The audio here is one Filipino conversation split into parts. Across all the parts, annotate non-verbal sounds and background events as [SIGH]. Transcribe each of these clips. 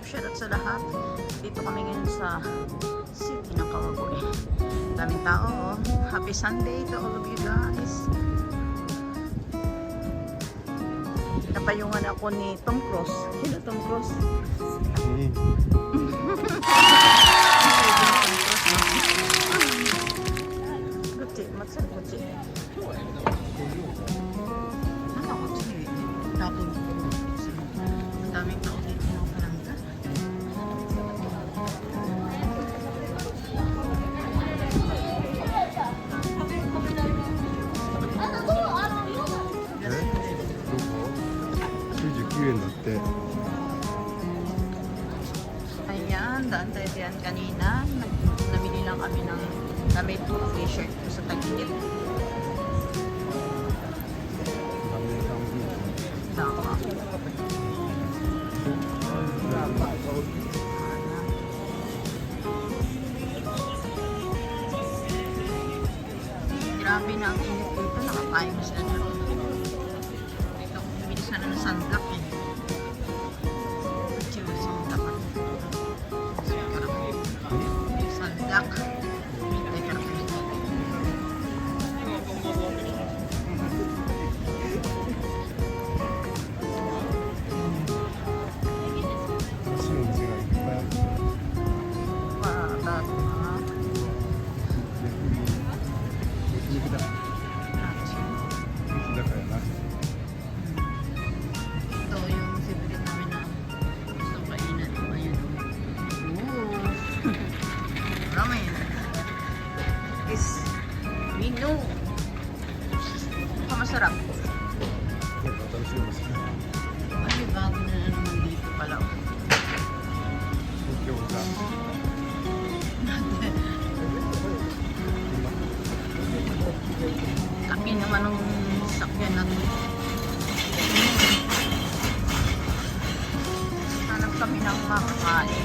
up, shout out sa lahat. Dito kami ngayon sa city ng Kawagoy. Daming tao. Oh. Happy Sunday to all of you guys. Napayungan ako ni Tom Cruise. [LAUGHS] Hello Tom Cruise. Hey. Gucci, matsal Gucci. Ano Gucci? Dating. Daming tao. Grabe na ang init dito. Nakakain mo sila na. Dito ako bumili sana ng sunblock eh. naghahanap kami ng makakain.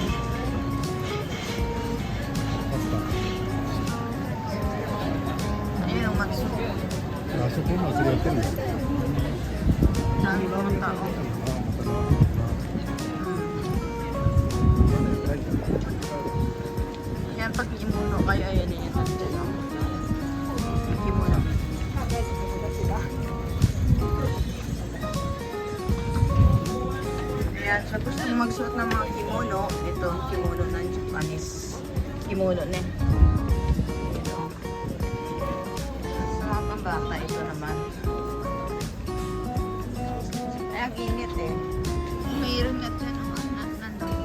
Ayun, magsuko. Nasuko na, sige natin. Dami ng tao. Hmm. Yan, pag imuno kayo, ayan yun. Nandiyan ako. Gusto mong magsuot ng mga kimono, ito ang kimono ng Japanese. Kimono na. Ito. Sa mga pambata, ito naman. Ay, ang init eh. Mayroon nga dyan nan- nandang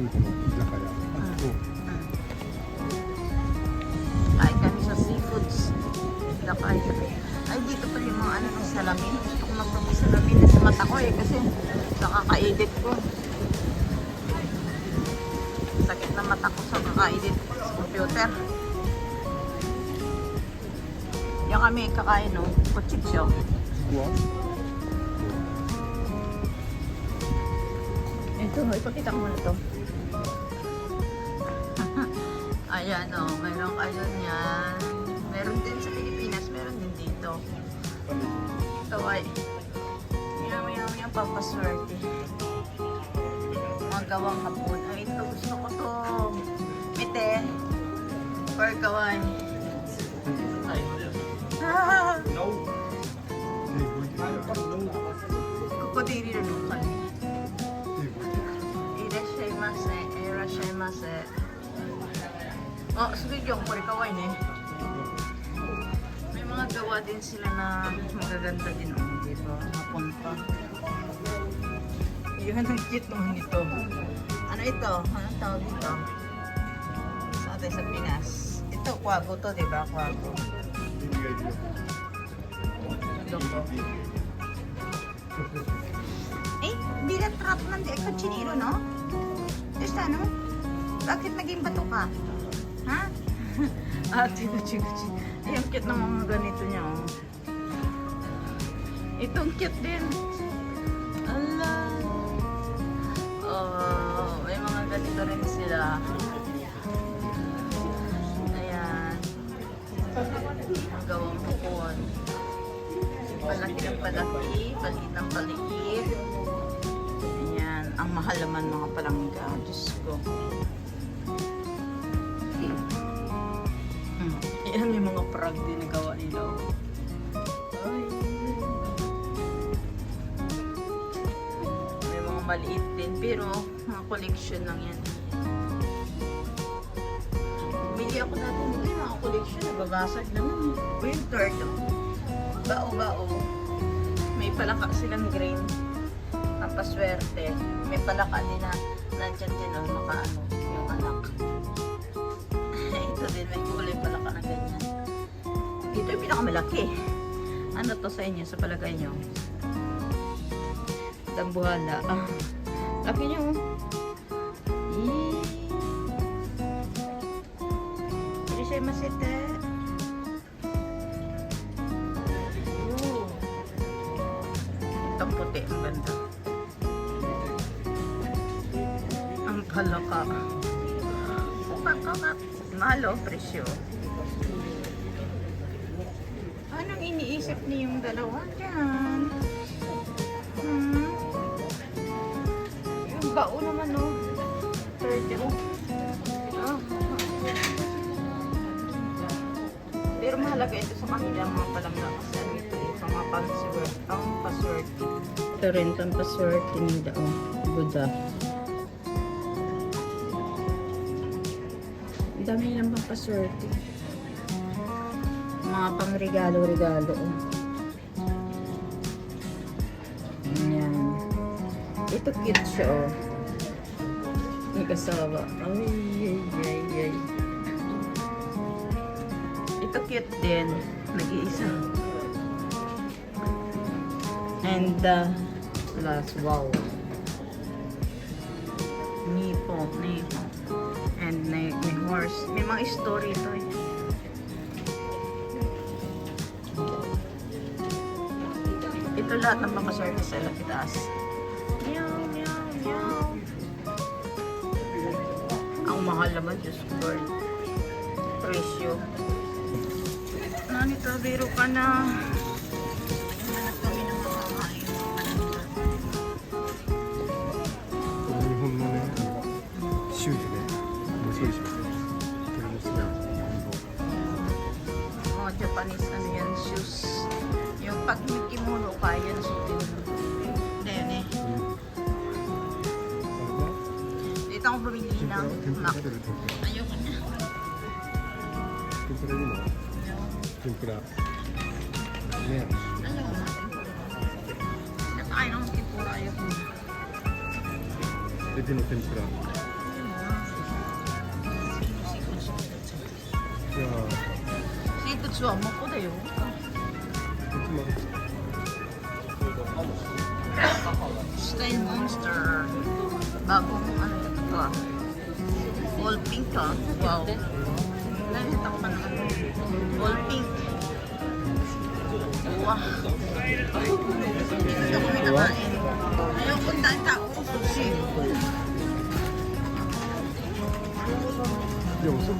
Ah, ah. ついての居酒屋あそこ、Kain kami sa seafoods. Nakain kami. Ay, dito pala yung mga ano ng salamin. Gusto ko magpamay salamin na sa mata ko eh kasi nakakaedit ko. Sakit na mata ko sa kakaedit sa computer. Yan kami kakain no, kuchipsyo. What? Ito, no, ipakita ko muna to. Ayan o, mayroon kayo niyan. Meron din sa Pilipinas, meron din dito. Ito ay, yum, yum, yum. Ang pampaswerte. Mga gawang hapon. Ay, ito gusto ko to. Mite. Or kawan. Ah, kukodiri na nukan. Irashaimase. Irashaimase. Oh, sige yung kore kawain eh. May mga gawa din sila na magaganda din oh, dito. Hapon pa. Yun ang cute naman ito. Ano ito? Anong tawag dito? Sa atin sa Pinas. Ito, kwago to, di ba? Kwago. Loko. Eh, bilat trap man di ako chiniro, no? Just ano? Bakit naging bato ka? Ha? [LAUGHS] chico, chico, chico. Ay, ang cute ng mga ganito niya, oh. Itong cute din. Ala. Oh, may mga ganito rin sila. Ayan. Ang gawang hukon. Palaki ng palaki, paliit ng paliit. Ayan. Ang mahal naman mga palangga. Diyos ko. Ayan, may mga prag din na gawa nila. oh. Ay. May mga maliit din, pero mga collection lang yan. Bili ako dati hindi mga collection, nababasag naman. Winter. Bao-bao. May palaka silang green. Ang. May palaka din na nandyan din oh, nakaano, yung anak. [LAUGHS] Ito din, may kulay. Ito yung pinakamalaki. Ano to sa inyo, sa palagay nyo? Dambuhala. Ah, laki nyo. oh. Yee. Hindi siya masite. Ooh. Itong puti, ang ganda. Ang palaka. Palaka. Mahal oh, presyo. Anong iniisip niyong dalawa dyan? Hmm? Yung bao naman, oh. 30, oh. Pero mahalaga ito sa kanila mga palangga kasi ano ito sa mga password, ang password. Ito rin, ang password, tinida, oh. Buddha. Ang dami nilang pang password. Mga pang regalo-regalo. Ayan. Ito cute siya, oh. May kasama. Ay, ay, ay, ay. Ito cute din. Nag-iisa. And the last, wow. Nipo, nipo. And may, may horse. May mga story ito eh. Ito lahat ng mga service ay nakitaas. Meow, meow, meow. Ang mahal naman, Diyos ko, Lord. Presyo. Nanita, biro ka na. Hanap kami ng mga kain. Japanese ano yan, shoes. Yung pag 방문 오고 알려주시면 네네 일단 후민이랑 막 아니요 그냥 tempura. Ayan. Ano nga? Nakain ang tempura. Ayaw ko. Ito yung tempura. Seafood soup. 먹고 돼요. つも Style Monster. Bagong ano ito to ah. All pink ah. Wow. Nakita ko pa na ano. All pink. Wow. Dito kami nakain. Ayaw ko dahil tao ko sushi. でおそ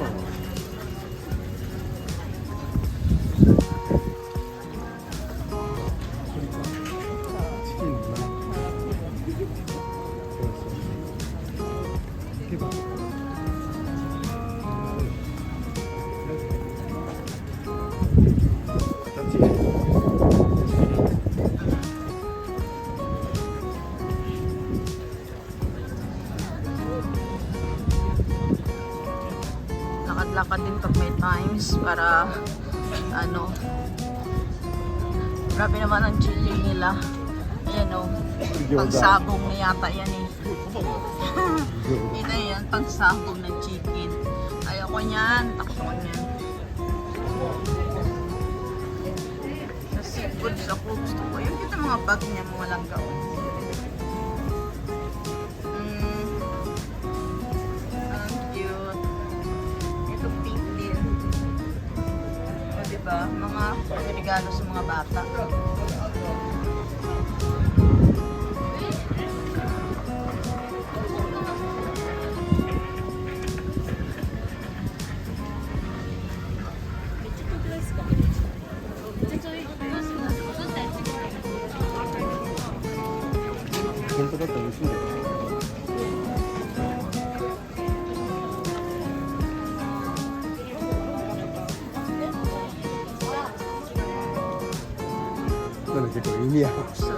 Para ano grabe naman ang chicken nila. Ayan o pangsabong na yata yan eh. [LAUGHS] Ito yan pangsabong ng chicken. Ayoko niyan takot ko niyan. Sa seafood sa ko gusto ko. Yung kita mga bag niya mga langgaw regalo sa mga bata 灭了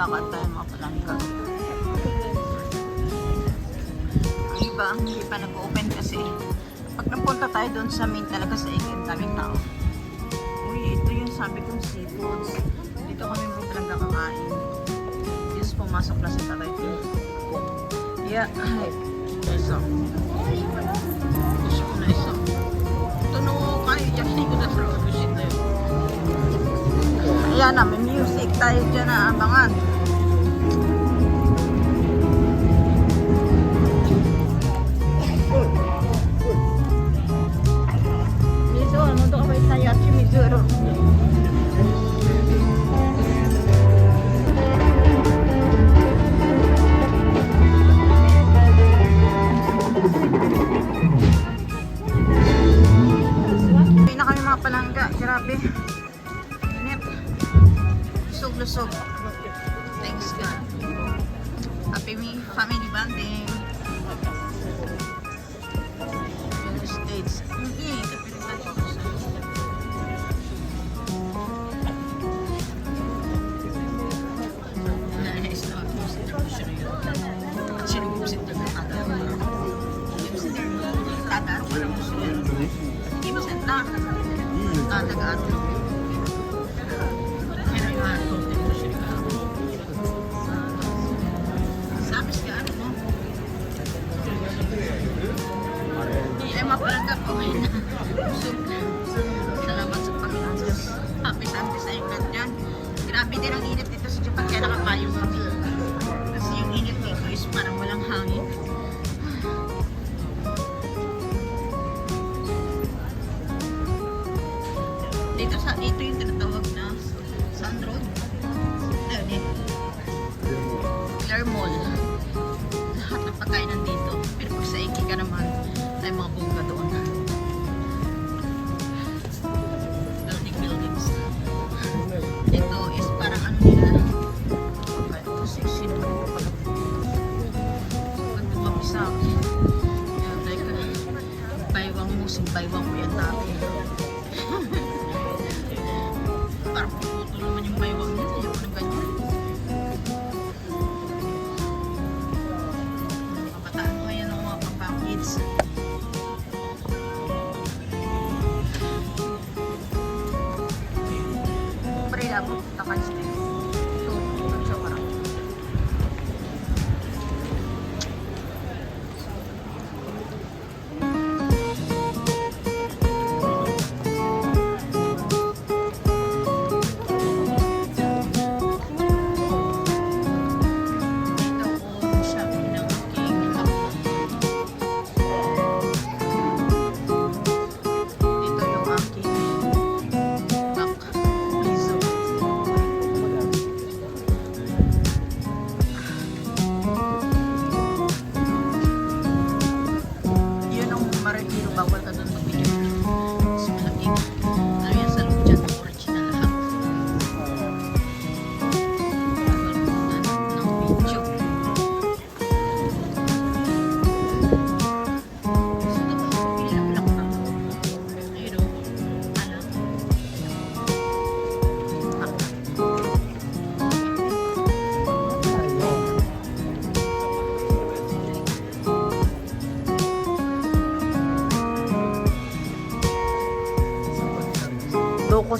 Lakat-lakat tayo mga palangga. Ang iba, hindi pa nag-open kasi pag napunta tayo doon sa main talaga sa ikin, daming tao. Uy, ito yung sabi kong seafoods. Dito kami mga palangga kakain. Yes, pumasok na sa tatay ko. Yeah, ay, isa. Ito na. Ayan na, may music tayo dyan na abangan. Grabe. Init. Lusog-lusog. Thanks God. Happy me family bonding. United States. Hindi. Happy Nice. Sinugupsit na 啊这个啊个 ako,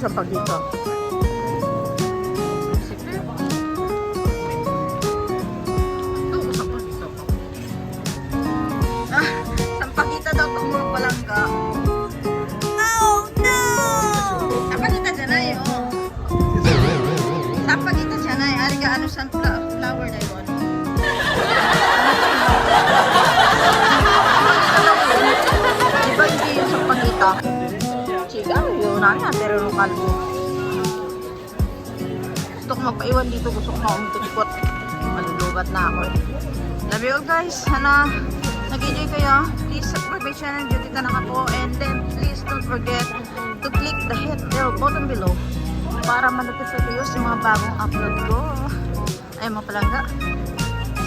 sa sa pagdito. Ah, sampagita daw tumuro palangga. Oh no! Sampagita dyan ay, oh. Ari ka ano sunflower na yun. Diba hindi yung na yan. Pero yung kalbo. Gusto ko magpaiwan dito. Gusto ko maumikot-ikot. Malulubat na ako eh. Love you guys. Sana nag-enjoy kayo. Please subscribe my channel. Duty Tanaka po. And then please don't forget to click the hit bell button below para ma-notify kayo sa mga bagong upload ko. Ay, mga palangga.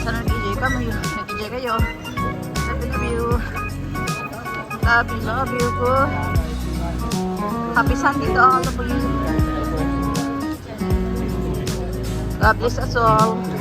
Sana nag-enjoy ka. May nag-enjoy kayo. Love you, love you. Love you, love you po. Happy Sunday to all of you. God bless us all.